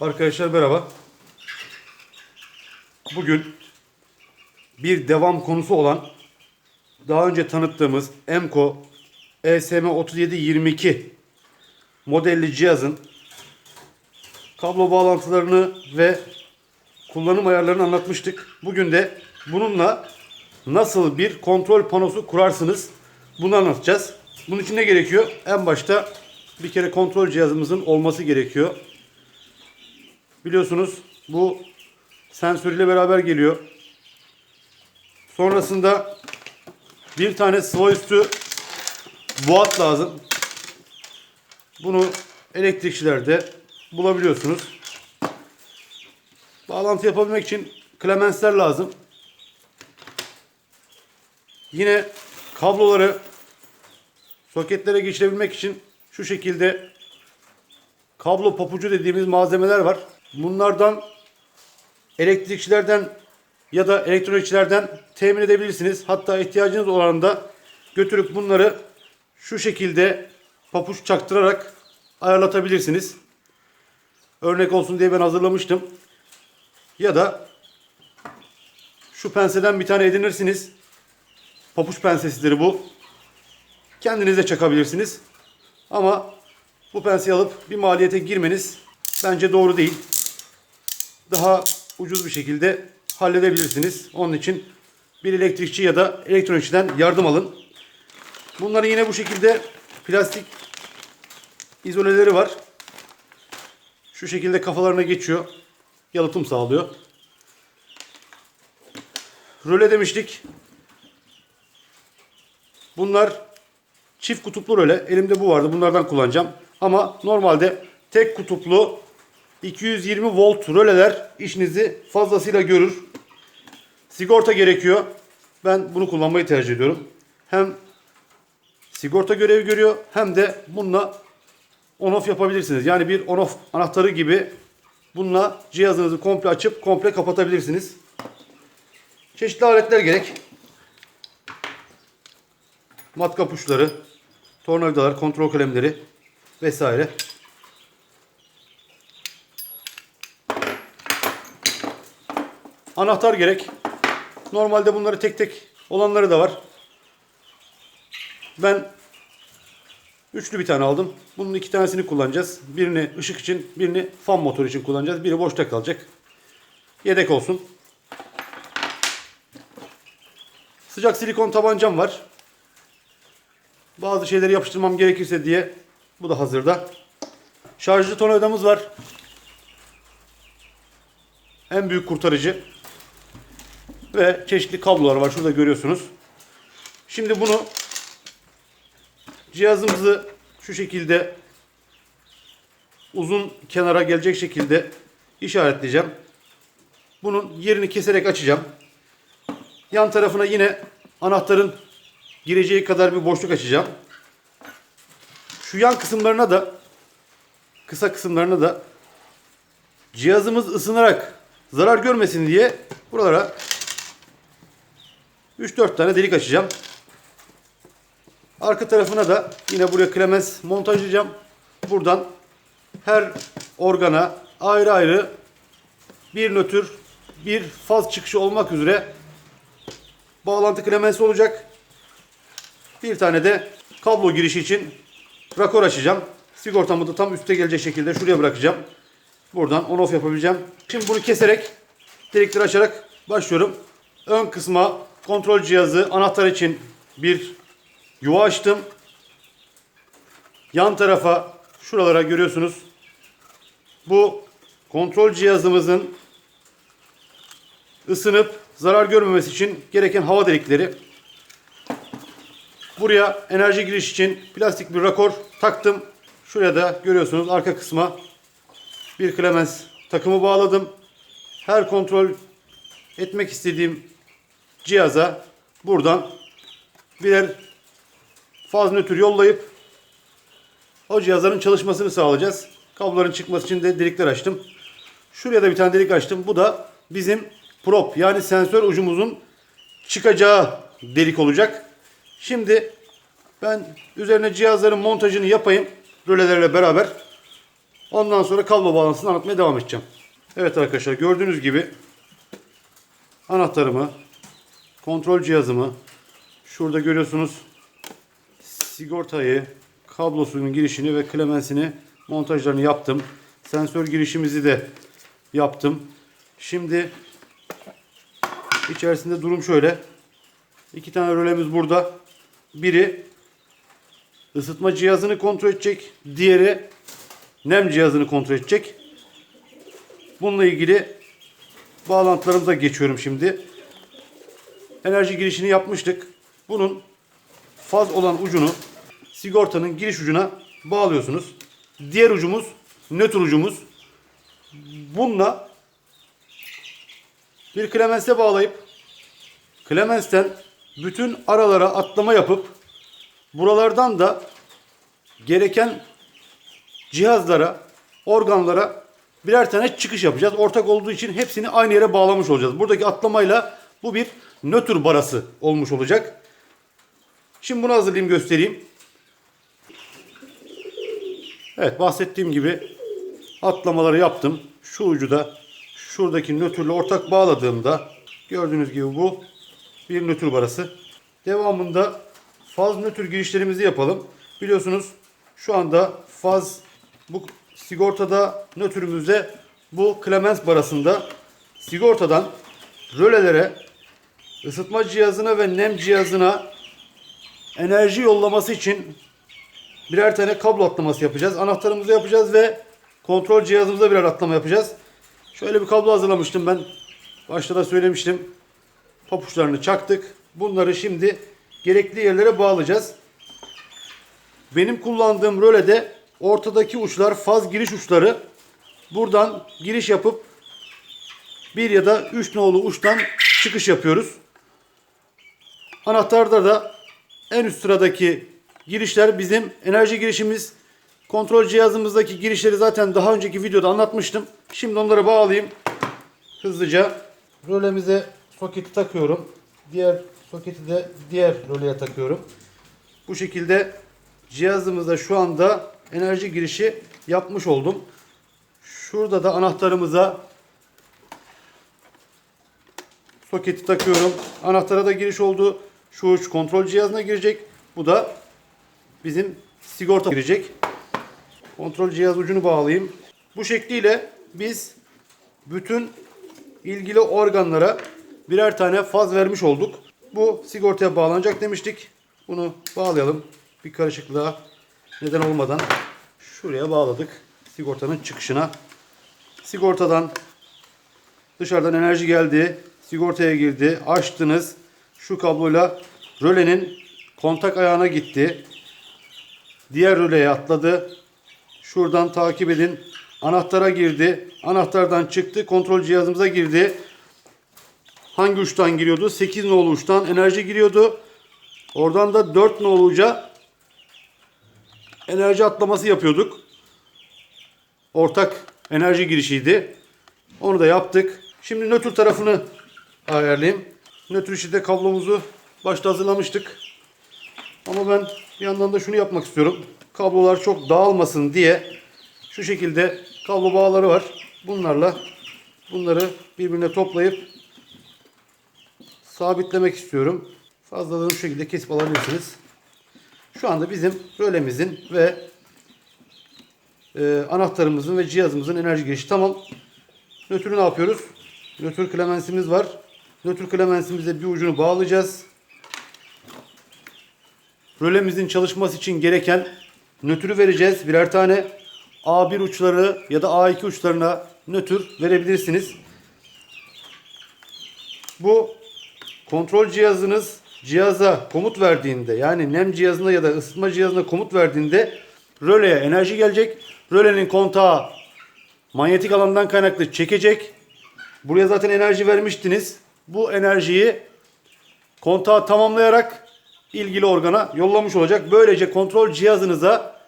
Arkadaşlar merhaba. Bugün bir devam konusu olan daha önce tanıttığımız Emco E ESM3722 modelli cihazın kablo bağlantılarını ve kullanım ayarlarını anlatmıştık. Bugün de bununla nasıl bir kontrol panosu kurarsınız bunu anlatacağız. Bunun için ne gerekiyor? En başta bir kere kontrol cihazımızın olması gerekiyor. Biliyorsunuz bu sensörüyle beraber geliyor. Sonrasında bir tane sıva üstü boğat lazım. Bunu elektrikçilerde bulabiliyorsunuz. Bağlantı yapabilmek için klemensler lazım. Yine kabloları soketlere geçirebilmek için şu şekilde kablo papucu dediğimiz malzemeler var. Bunlardan elektrikçilerden ya da elektronikçilerden temin edebilirsiniz. Hatta ihtiyacınız olan da götürüp bunları şu şekilde papuç çaktırarak ayarlatabilirsiniz. Örnek olsun diye ben hazırlamıştım. Ya da şu penseden bir tane edinirsiniz. Papuç pensesidir bu. Kendiniz de çakabilirsiniz. Ama bu penseyi alıp bir maliyete girmeniz bence doğru değil. Daha ucuz bir şekilde halledebilirsiniz. Onun için bir elektrikçi ya da elektronikçiden yardım alın. Bunların yine bu şekilde plastik izoleleri var. Şu şekilde kafalarına geçiyor. Yalıtım sağlıyor. Röle demiştik. Bunlar çift kutuplu röle. Elimde bu vardı. Bunlardan kullanacağım. Ama normalde tek kutuplu 220 volt röleler işinizi fazlasıyla görür. Sigorta gerekiyor. Ben bunu kullanmayı tercih ediyorum. Hem sigorta görevi görüyor hem de bununla on off yapabilirsiniz. Yani bir on off anahtarı gibi bununla cihazınızı komple açıp komple kapatabilirsiniz. Çeşitli aletler gerek. Matkap uçları, tornavidalar, kontrol kalemleri vesaire. Anahtar gerek. Normalde bunları tek tek olanları da var. Ben üçlü bir tane aldım. Bunun iki tanesini kullanacağız. Birini ışık için, birini fan motoru için kullanacağız. Biri boşta kalacak. Yedek olsun. Sıcak silikon tabancam var. Bazı şeyleri yapıştırmam gerekirse diye bu da hazırda. Şarjlı tornavidamız var. En büyük kurtarıcı. Ve çeşitli kablolar var. Şurada görüyorsunuz. Şimdi bunu cihazımızı şu şekilde uzun kenara gelecek şekilde işaretleyeceğim. Bunun yerini keserek açacağım. Yan tarafına yine anahtarın gireceği kadar bir boşluk açacağım. Şu yan kısımlarına da kısa kısımlarına da cihazımız ısınarak zarar görmesin diye buralara 3-4 tane delik açacağım. Arka tarafına da yine buraya klemens montajlayacağım. Buradan her organa ayrı ayrı bir nötr, bir faz çıkışı olmak üzere bağlantı klemensi olacak. Bir tane de kablo girişi için rakor açacağım. Sigortamı da tam üste gelecek şekilde şuraya bırakacağım. Buradan on off yapabileceğim. Şimdi bunu keserek delikleri açarak başlıyorum. Ön kısma kontrol cihazı anahtar için bir yuva açtım. Yan tarafa şuralara görüyorsunuz. Bu kontrol cihazımızın ısınıp zarar görmemesi için gereken hava delikleri. Buraya enerji giriş için plastik bir rakor taktım. Şuraya da görüyorsunuz arka kısma bir klemens takımı bağladım. Her kontrol etmek istediğim cihaza buradan birer faz nötr yollayıp o cihazların çalışmasını sağlayacağız. Kabloların çıkması için de delikler açtım. Şuraya da bir tane delik açtım. Bu da bizim prop yani sensör ucumuzun çıkacağı delik olacak. Şimdi ben üzerine cihazların montajını yapayım rölelerle beraber. Ondan sonra kablo bağlantısını anlatmaya devam edeceğim. Evet arkadaşlar gördüğünüz gibi anahtarımı, kontrol cihazımı, şurada görüyorsunuz sigortayı, kablosunun girişini ve klemensini montajlarını yaptım. Sensör girişimizi de yaptım. Şimdi içerisinde durum şöyle. İki tane rölemiz burada. Biri ısıtma cihazını kontrol edecek. Diğeri nem cihazını kontrol edecek. Bununla ilgili bağlantılarımıza geçiyorum şimdi. Enerji girişini yapmıştık. Bunun faz olan ucunu sigortanın giriş ucuna bağlıyorsunuz. Diğer ucumuz nötr ucumuz. Bununla bir klemense bağlayıp Clemens'ten bütün aralara atlama yapıp buralardan da gereken cihazlara, organlara birer tane çıkış yapacağız. Ortak olduğu için hepsini aynı yere bağlamış olacağız. Buradaki atlamayla bu bir nötr barası olmuş olacak. Şimdi bunu hazırlayayım göstereyim. Evet bahsettiğim gibi atlamaları yaptım. Şu ucu da şuradaki nötrle ortak bağladığımda gördüğünüz gibi bu bir nötr barası. Devamında faz nötr girişlerimizi yapalım. Biliyorsunuz şu anda faz bu sigortada nötrümüzde bu klemens barasında sigortadan rölelere ısıtma cihazına ve nem cihazına enerji yollaması için birer tane kablo atlaması yapacağız. Anahtarımızı yapacağız ve kontrol cihazımıza birer atlama yapacağız. Şöyle bir kablo hazırlamıştım ben. Başta da söylemiştim. Papuçlarını çaktık. Bunları şimdi gerekli yerlere bağlayacağız. Benim kullandığım rölede ortadaki uçlar faz giriş uçları. Buradan giriş yapıp bir ya da üç nolu uçtan çıkış yapıyoruz. Anahtarda da en üst sıradaki girişler bizim enerji girişimiz. Kontrol cihazımızdaki girişleri zaten daha önceki videoda anlatmıştım. Şimdi onları bağlayayım. Hızlıca rölemize soketi takıyorum. Diğer soketi de diğer röleye takıyorum. Bu şekilde cihazımızda şu anda enerji girişi yapmış oldum. Şurada da anahtarımıza soketi takıyorum. Anahtara da giriş oldu. Şu uç kontrol cihazına girecek. Bu da bizim sigorta girecek. Kontrol cihaz ucunu bağlayayım. Bu şekliyle biz bütün ilgili organlara birer tane faz vermiş olduk. Bu sigortaya bağlanacak demiştik. Bunu bağlayalım. Bir karışıklığa neden olmadan şuraya bağladık. Sigortanın çıkışına. Sigortadan dışarıdan enerji geldi. Sigortaya girdi. Açtınız. Şu kabloyla rölenin kontak ayağına gitti. Diğer röleye atladı. Şuradan takip edin. Anahtara girdi. Anahtardan çıktı. Kontrol cihazımıza girdi. Hangi uçtan giriyordu? 8 nolu uçtan enerji giriyordu. Oradan da 4 nolu uca enerji atlaması yapıyorduk. Ortak enerji girişiydi. Onu da yaptık. Şimdi nötr tarafını ayarlayayım. Nötr için de kablomuzu başta hazırlamıştık. Ama ben bir yandan da şunu yapmak istiyorum. Kablolar çok dağılmasın diye şu şekilde kablo bağları var. Bunlarla bunları birbirine toplayıp sabitlemek istiyorum. Fazlalığını şu şekilde kesip alabilirsiniz. Şu anda bizim rölemizin ve e, anahtarımızın ve cihazımızın enerji girişi tamam. Nötrü ne yapıyoruz? Nötr klemensimiz var. Nötr klemensimize bir ucunu bağlayacağız. Rölemizin çalışması için gereken nötrü vereceğiz. Birer tane A1 uçları ya da A2 uçlarına nötr verebilirsiniz. Bu kontrol cihazınız cihaza komut verdiğinde yani nem cihazına ya da ısıtma cihazına komut verdiğinde röleye enerji gelecek. Rölenin kontağı manyetik alandan kaynaklı çekecek. Buraya zaten enerji vermiştiniz. Bu enerjiyi kontağı tamamlayarak ilgili organa yollamış olacak. Böylece kontrol cihazınıza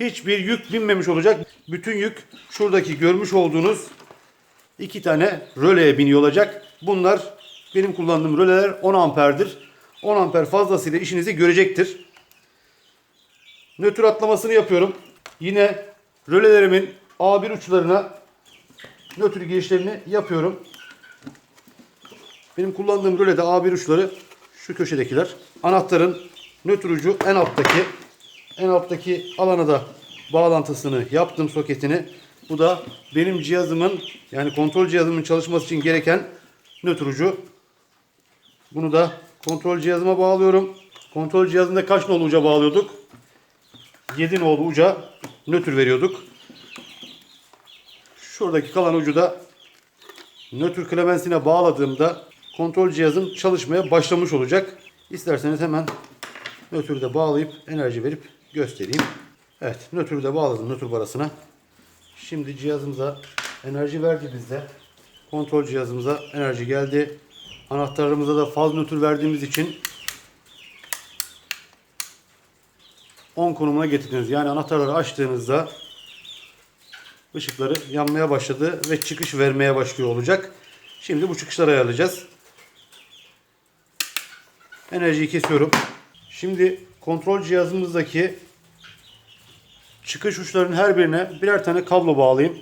hiçbir yük binmemiş olacak. Bütün yük şuradaki görmüş olduğunuz iki tane röleye biniyor olacak. Bunlar benim kullandığım röleler 10 amperdir. 10 amper fazlasıyla işinizi görecektir. Nötr atlamasını yapıyorum. Yine rölelerimin A1 uçlarına nötr girişlerini yapıyorum. Benim kullandığım rölede A1 uçları şu köşedekiler. Anahtarın nötr ucu en alttaki. En alttaki alana da bağlantısını yaptım soketini. Bu da benim cihazımın yani kontrol cihazımın çalışması için gereken nötr ucu. Bunu da kontrol cihazıma bağlıyorum. Kontrol cihazında kaç nolu uca bağlıyorduk? 7 nolu uca nötr veriyorduk. Şuradaki kalan ucu da nötr klemensine bağladığımda kontrol cihazım çalışmaya başlamış olacak. İsterseniz hemen nötrü de bağlayıp enerji verip göstereyim. Evet nötrü de bağladım nötr barasına. Şimdi cihazımıza enerji verdiğimizde kontrol cihazımıza enerji geldi. Anahtarlarımıza da faz nötr verdiğimiz için 10 konumuna getirdiniz. Yani anahtarları açtığınızda ışıkları yanmaya başladı ve çıkış vermeye başlıyor olacak. Şimdi bu çıkışları ayarlayacağız. Enerjiyi kesiyorum. Şimdi kontrol cihazımızdaki çıkış uçlarının her birine birer tane kablo bağlayayım.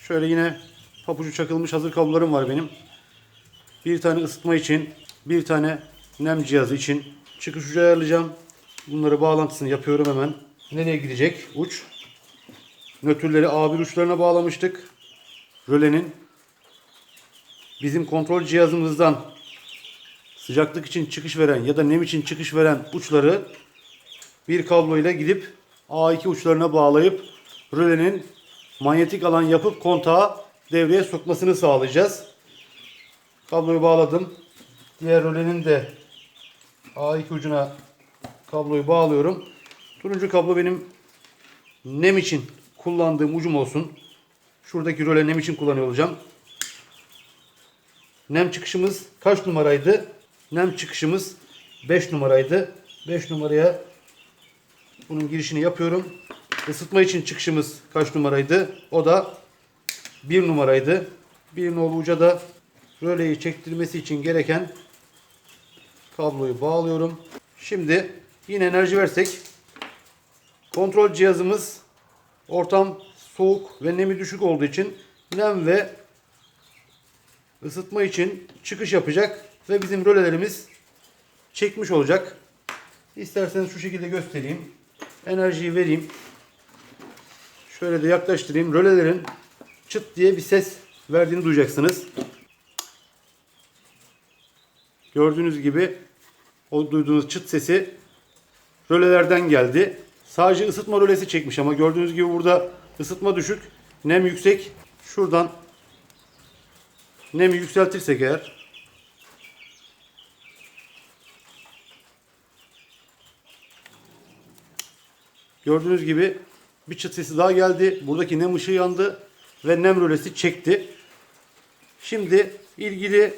Şöyle yine papucu çakılmış hazır kablolarım var benim. Bir tane ısıtma için, bir tane nem cihazı için çıkış ucu ayarlayacağım. Bunları bağlantısını yapıyorum hemen. Nereye gidecek uç? Nötrleri A1 uçlarına bağlamıştık. Rölenin bizim kontrol cihazımızdan sıcaklık için çıkış veren ya da nem için çıkış veren uçları bir kablo ile gidip A2 uçlarına bağlayıp rölenin manyetik alan yapıp kontağı devreye sokmasını sağlayacağız. Kabloyu bağladım. Diğer rölenin de A2 ucuna kabloyu bağlıyorum. Turuncu kablo benim nem için kullandığım ucum olsun. Şuradaki röle nem için kullanıyor olacağım. Nem çıkışımız kaç numaraydı? Nem çıkışımız 5 numaraydı. 5 numaraya bunun girişini yapıyorum. Isıtma için çıkışımız kaç numaraydı? O da 1 numaraydı. Bir nolu uca da röleyi çektirmesi için gereken kabloyu bağlıyorum. Şimdi yine enerji versek kontrol cihazımız ortam soğuk ve nemi düşük olduğu için nem ve ısıtma için çıkış yapacak ve bizim rölelerimiz çekmiş olacak. İsterseniz şu şekilde göstereyim. Enerjiyi vereyim. Şöyle de yaklaştırayım. Rölelerin çıt diye bir ses verdiğini duyacaksınız. Gördüğünüz gibi o duyduğunuz çıt sesi rölelerden geldi. Sadece ısıtma rölesi çekmiş ama gördüğünüz gibi burada ısıtma düşük, nem yüksek. Şuradan nemi yükseltirsek eğer Gördüğünüz gibi bir çıt sesi daha geldi. Buradaki nem ışığı yandı ve nem rölesi çekti. Şimdi ilgili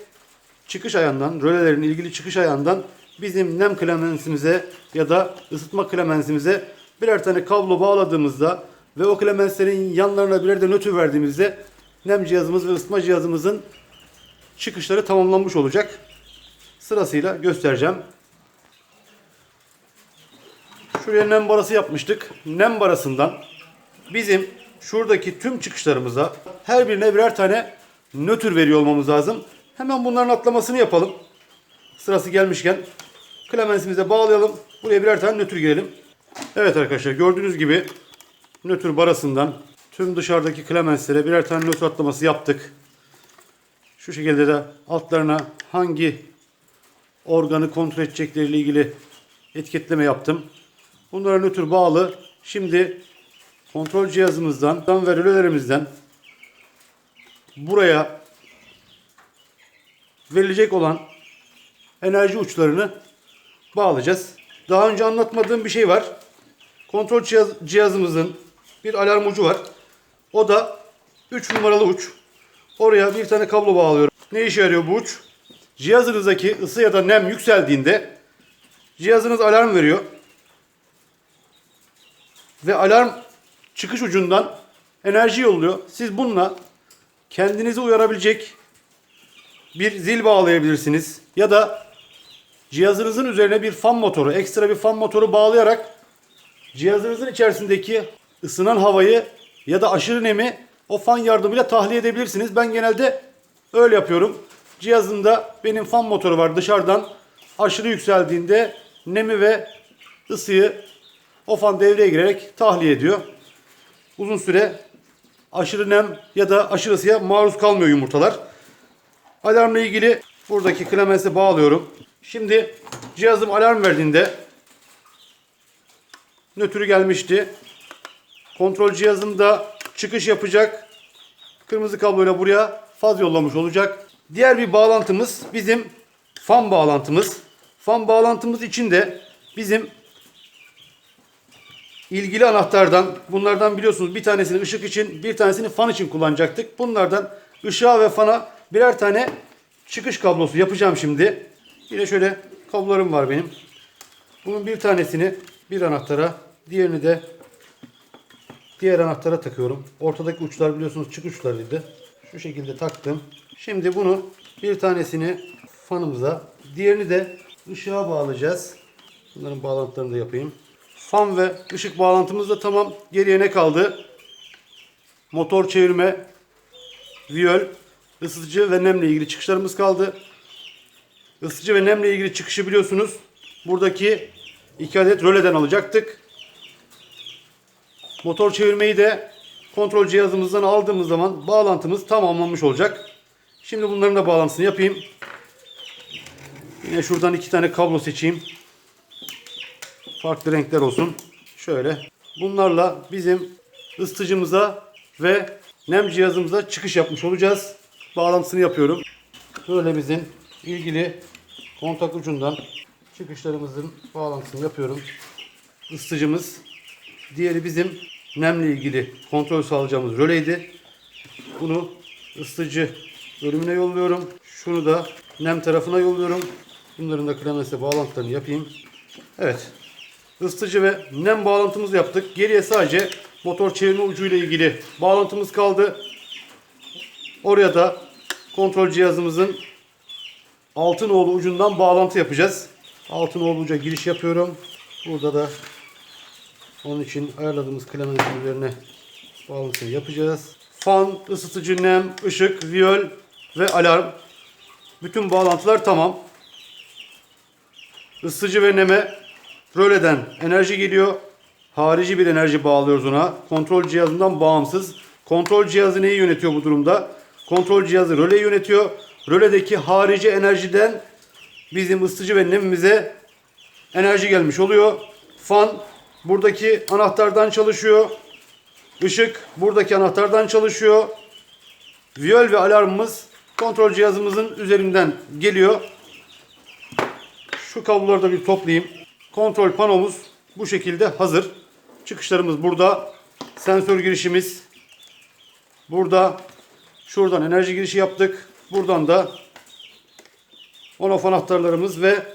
çıkış ayağından, rölelerin ilgili çıkış ayağından bizim nem klemensimize ya da ısıtma klemensimize birer tane kablo bağladığımızda ve o klemenslerin yanlarına birer de nötr verdiğimizde nem cihazımız ve ısıtma cihazımızın çıkışları tamamlanmış olacak. Sırasıyla göstereceğim. Şuraya nem barası yapmıştık. Nem barasından bizim şuradaki tüm çıkışlarımıza her birine birer tane nötr veriyor olmamız lazım. Hemen bunların atlamasını yapalım. Sırası gelmişken klemensimize bağlayalım. Buraya birer tane nötr girelim. Evet arkadaşlar gördüğünüz gibi nötr barasından tüm dışarıdaki klemenslere birer tane nötr atlaması yaptık. Şu şekilde de altlarına hangi organı kontrol edecekleriyle ilgili etiketleme yaptım. Bunlara nötr bağlı. Şimdi kontrol cihazımızdan ve rölelerimizden buraya verilecek olan enerji uçlarını bağlayacağız. Daha önce anlatmadığım bir şey var. Kontrol cihaz, cihazımızın bir alarm ucu var. O da 3 numaralı uç. Oraya bir tane kablo bağlıyorum. Ne işe yarıyor bu uç? Cihazınızdaki ısı ya da nem yükseldiğinde cihazınız alarm veriyor. Ve alarm çıkış ucundan enerji yolluyor. Siz bununla kendinizi uyarabilecek bir zil bağlayabilirsiniz. Ya da cihazınızın üzerine bir fan motoru, ekstra bir fan motoru bağlayarak cihazınızın içerisindeki ısınan havayı ya da aşırı nemi o fan yardımıyla tahliye edebilirsiniz. Ben genelde öyle yapıyorum. Cihazımda benim fan motoru var dışarıdan aşırı yükseldiğinde nemi ve ısıyı o fan devreye girerek tahliye ediyor. Uzun süre aşırı nem ya da aşırı ısıya maruz kalmıyor yumurtalar. Alarmla ilgili buradaki klemense bağlıyorum. Şimdi cihazım alarm verdiğinde nötrü gelmişti. Kontrol cihazında çıkış yapacak. Kırmızı kabloyla buraya faz yollamış olacak. Diğer bir bağlantımız bizim fan bağlantımız. Fan bağlantımız için de bizim ilgili anahtardan bunlardan biliyorsunuz bir tanesini ışık için bir tanesini fan için kullanacaktık. Bunlardan ışığa ve fana birer tane çıkış kablosu yapacağım şimdi. Yine şöyle kablolarım var benim. Bunun bir tanesini bir anahtara diğerini de diğer anahtara takıyorum. Ortadaki uçlar biliyorsunuz çıkış uçlarıydı. Şu şekilde taktım. Şimdi bunu bir tanesini fanımıza diğerini de ışığa bağlayacağız. Bunların bağlantılarını da yapayım. Fan ve ışık bağlantımız da tamam. Geriye ne kaldı? Motor çevirme, viyol, ısıtıcı ve nemle ilgili çıkışlarımız kaldı. Isıtıcı ve nemle ilgili çıkışı biliyorsunuz. Buradaki iki adet röleden alacaktık. Motor çevirmeyi de kontrol cihazımızdan aldığımız zaman bağlantımız tamamlanmış olacak. Şimdi bunların da bağlantısını yapayım. Yine şuradan iki tane kablo seçeyim. Farklı renkler olsun. Şöyle. Bunlarla bizim ısıtıcımıza ve nem cihazımıza çıkış yapmış olacağız. Bağlantısını yapıyorum. Rölemizin ilgili kontak ucundan çıkışlarımızın bağlantısını yapıyorum. Isıtıcımız. Diğeri bizim nemle ilgili kontrol sağlayacağımız röleydi. Bunu ısıtıcı bölümüne yolluyorum. Şunu da nem tarafına yolluyorum. Bunların da klamese bağlantılarını yapayım. Evet. Isıtıcı ve nem bağlantımızı yaptık. Geriye sadece motor çevirme ucuyla ilgili bağlantımız kaldı. Oraya da kontrol cihazımızın altın oğlu ucundan bağlantı yapacağız. Altın oğlu uca giriş yapıyorum. Burada da onun için ayarladığımız klemensin üzerine bağlantıyı yapacağız. Fan, ısıtıcı, nem, ışık, viyol ve alarm. Bütün bağlantılar tamam. Isıtıcı ve neme röleden enerji geliyor. Harici bir enerji bağlıyoruz ona. Kontrol cihazından bağımsız. Kontrol cihazı neyi yönetiyor bu durumda? Kontrol cihazı röleyi yönetiyor. Röledeki harici enerjiden bizim ısıtıcı ve nemimize enerji gelmiş oluyor. Fan buradaki anahtardan çalışıyor. Işık buradaki anahtardan çalışıyor. Viyol ve alarmımız kontrol cihazımızın üzerinden geliyor. Şu kabloları da bir toplayayım. Kontrol panomuz bu şekilde hazır. Çıkışlarımız burada. Sensör girişimiz burada. Şuradan enerji girişi yaptık. Buradan da on off anahtarlarımız ve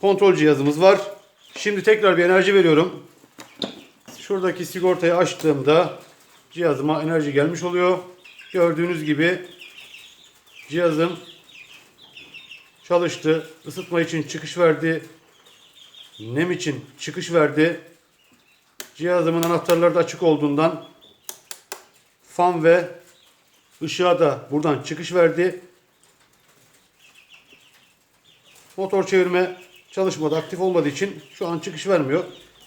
kontrol cihazımız var. Şimdi tekrar bir enerji veriyorum. Şuradaki sigortayı açtığımda cihazıma enerji gelmiş oluyor. Gördüğünüz gibi cihazım çalıştı. Isıtma için çıkış verdi. Nem için çıkış verdi. Cihazımın anahtarları da açık olduğundan fan ve ışığa da buradan çıkış verdi. Motor çevirme çalışmadı, aktif olmadığı için şu an çıkış vermiyor.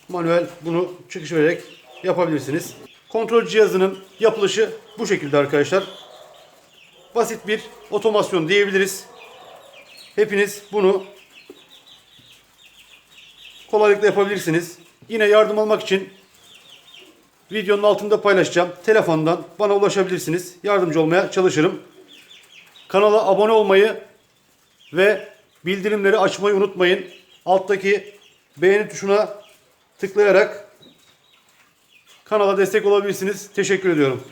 Manuel bunu çıkış vererek yapabilirsiniz. Kontrol cihazının yapılışı bu şekilde arkadaşlar. Basit bir otomasyon diyebiliriz. Hepiniz bunu kolaylıkla yapabilirsiniz. Yine yardım almak için videonun altında paylaşacağım. Telefondan bana ulaşabilirsiniz. Yardımcı olmaya çalışırım. Kanala abone olmayı ve bildirimleri açmayı unutmayın. Alttaki beğeni tuşuna tıklayarak kanala destek olabilirsiniz. Teşekkür ediyorum.